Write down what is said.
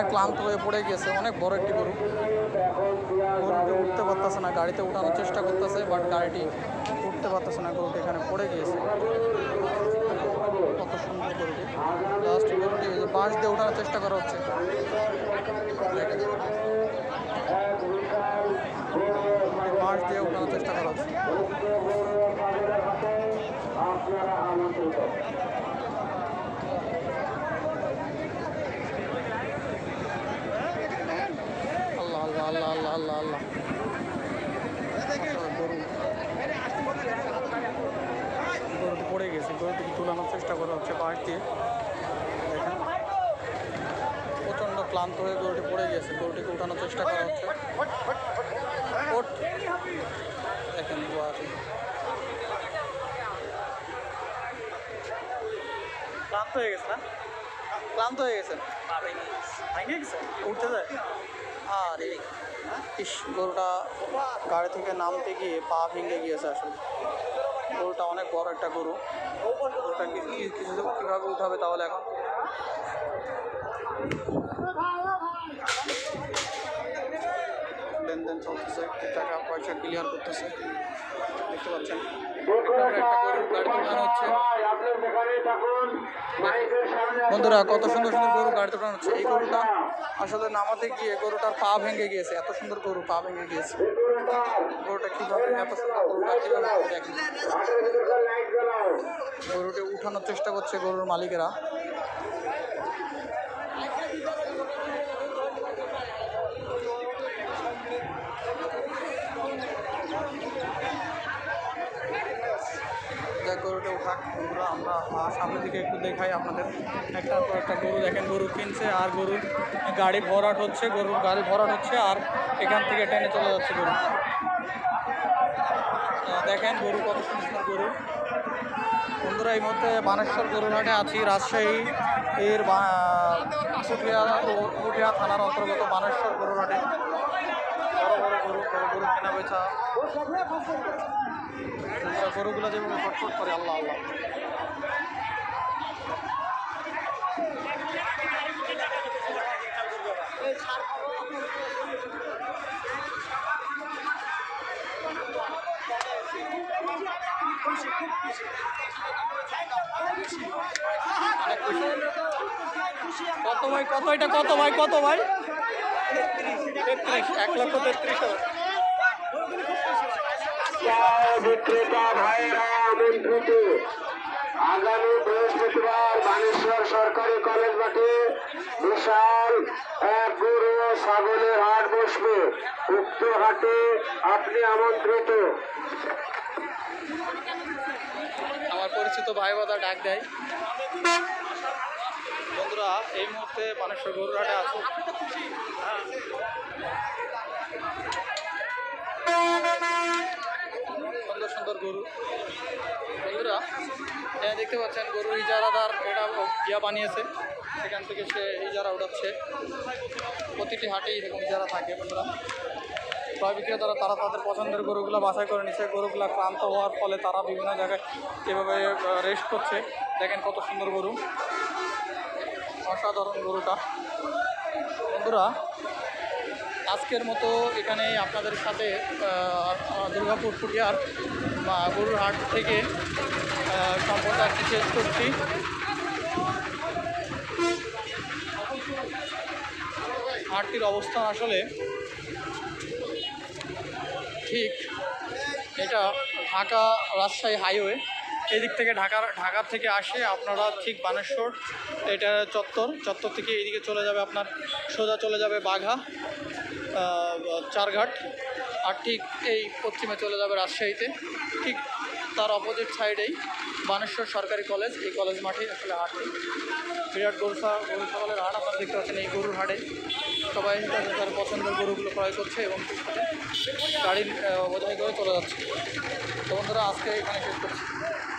অনেক ক্লান্ত হয়ে পড়ে গিয়েছে অনেক বড় একটি গরু। গরুটি উঠতে পারতেছে না, গাড়িতে উঠানোর চেষ্টা করতেছে বাট গাড়িটি উঠতে পারতেছে না, গরুটি এখানে পড়ে গিয়েছে। কত সুন্দর গরুটি। লাস্ট গরুটি বাঁশ দিয়ে ওঠানোর চেষ্টা করা হচ্ছে। বাঁশ দিয়ে ওঠানোর চেষ্টা করা হচ্ছে আল্লাহ আল্লাহ আল্লাহ আল্লাহ আল্লাহ আল্লাহ আসলে গরু গরুটি গরুটিকে তুলানোর চেষ্টা করা হচ্ছে পাশ দিয়ে দেখেন। প্রচণ্ড ক্লান্ত হয়ে গরুটি পড়ে গেছে গরুটিকে উঠানোর চেষ্টা করা হচ্ছে। ক্লান্ত হয়ে গেছে না? ক্লান্ত হয়ে গেছে? উঠতে যায় আরে, ইস, গরুটা গাড়ি থেকে নামতে গিয়ে পা ভেঙে গিয়েছে আসলে। গরুটা অনেক বড় একটা গরু। গরুটা কি কিছু কীভাবে উঠাবে তাহলে এখন? চলতেছে টাকা পয়সা ক্লিয়ার করতেছে। দেখতে পাচ্ছেন বন্ধুরা, কত সুন্দর সুন্দর গরু গাড়িতে উঠানো হচ্ছে। এই গরুটা আসলে নামাতে গিয়ে গরুটার পা ভেঙে গিয়েছে। এত সুন্দর গরু পা ভেঙে গিয়েছে। গরুটা কীভাবে এত সুন্দর গরুটা কীভাবে দেখেন। গরুটি উঠানোর চেষ্টা করছে গরুর মালিকেরা। বন্ধুরা আমরা সামনের দিকে একটু দেখাই আপনাদের। একটার পর একটা গরু দেখেন, গরু কিনছে আর গরুর গাড়ি ভরাট হচ্ছে, গরুর গাড়ি ভরাট হচ্ছে আর এখান থেকে টেনে চলে যাচ্ছে গরু। দেখেন গরু কত সুন্দর গরু। বন্ধুরা, এই মুহূর্তে বানেশ্বর গরুরহাটে আছি, রাজশাহী এর পুঠিয়া থানার অন্তর্গত বানেশ্বর গরুরহাটে। বড় বড় গরু গরু কেনা বেচা। গরুগুলো যেভাবে ছটফট করে, আল্লাহ আল্লাহ। কত ভাই, কত এটা কত ভাই? কত ভাই তেত্রিশ, এক লক্ষ তেত্রিশ হাজার। বিক্রেতা ভাইয়েরা আমন্ত্রিত। আগামী বৃহস্পতিবার বানেশ্বর সরকারি কলেজ মাঠে বিশাল এক গরু ও ছাগলের হাট বসবে। হাটে আমার পরিচিত ভাই বাদা ডাক দেয়। বন্ধুরা, এই মুহূর্তে মানুষের গরুরহাটে আছে সুন্দর সুন্দর গরু। বন্ধুরা এখানে দেখতে পাচ্ছেন গরু ইজারাদার এটা ইয়া বানিয়েছে। সেখান থেকে সে ইজারা উঠাচ্ছে। প্রতিটি হাটেই এরকম ইজারা থাকে, বন্ধুরা। ক্রয় বিক্রেতারা, তারা তাদের পছন্দের গরুগুলো বাছাই করে নিচ্ছে। গরুগুলো ক্লান্ত হওয়ার ফলে তারা বিভিন্ন জায়গায় এভাবে রেস্ট করছে। দেখেন কত সুন্দর গরু। অসাধারণ গরুটা। বন্ধুরা আজকের মতো এখানে আপনাদের সাথে দুর্গাপুর ফুটিয়ার বা গরুর হাট থেকে কি শেষ করছি। হাটটির অবস্থান আসলে ঠিক এটা ঢাকা রাজশাহী হাইওয়ে। এদিক থেকে ঢাকার ঢাকার থেকে আসে আপনারা ঠিক বানেশ্বর। এটা চত্বর চত্বর থেকে এইদিকে চলে যাবে আপনার, সোজা চলে যাবে বাঘা চারঘাট। আর ঠিক এই পশ্চিমে চলে যাবে রাজশাহীতে। ঠিক তার অপোজিট সাইডেই বানেশ্বর সরকারি কলেজ। এই কলেজ মাঠেই আসলে হাটটি বিরাট গরু ছা- গরু ছাগলের হাট আপনারা দেখতে পাচ্ছেন এই গরুর হাটে। সবাই তাদের তার পছন্দের গরুগুলো ক্রয় করছে এবং গাড়ির বোঝাই করে চলে যাচ্ছে। তো বন্ধুরা, আজকে এখানে শেষ করছি।